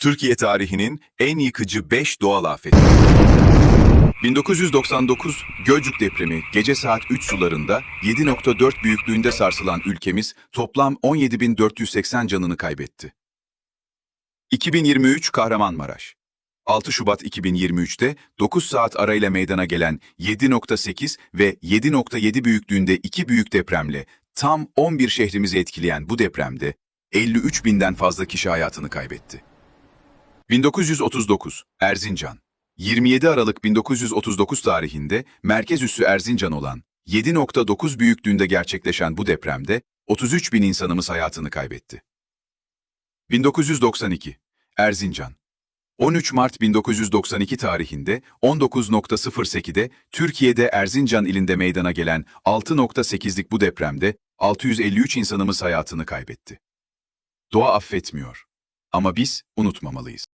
Türkiye tarihinin en yıkıcı 5 doğal afeti. 1999 Gölcük depremi gece saat 3 sularında 7.4 büyüklüğünde sarsılan ülkemiz toplam 17.480 canını kaybetti. 2023 Kahramanmaraş 6 Şubat 2023'te 9 saat arayla meydana gelen 7.8 ve 7.7 büyüklüğünde iki büyük depremle tam 11 şehrimizi etkileyen bu depremde 53 binden fazla kişi hayatını kaybetti. 1939 Erzincan 27 Aralık 1939 tarihinde merkez üssü Erzincan olan 7.9 büyüklüğünde gerçekleşen bu depremde 33 bin insanımız hayatını kaybetti. 1992 Erzincan 13 Mart 1992 tarihinde 19.08'de Türkiye'de Erzincan ilinde meydana gelen 6.8'lik bu depremde 653 insanımız hayatını kaybetti. Doğa affetmiyor. Ama biz unutmamalıyız.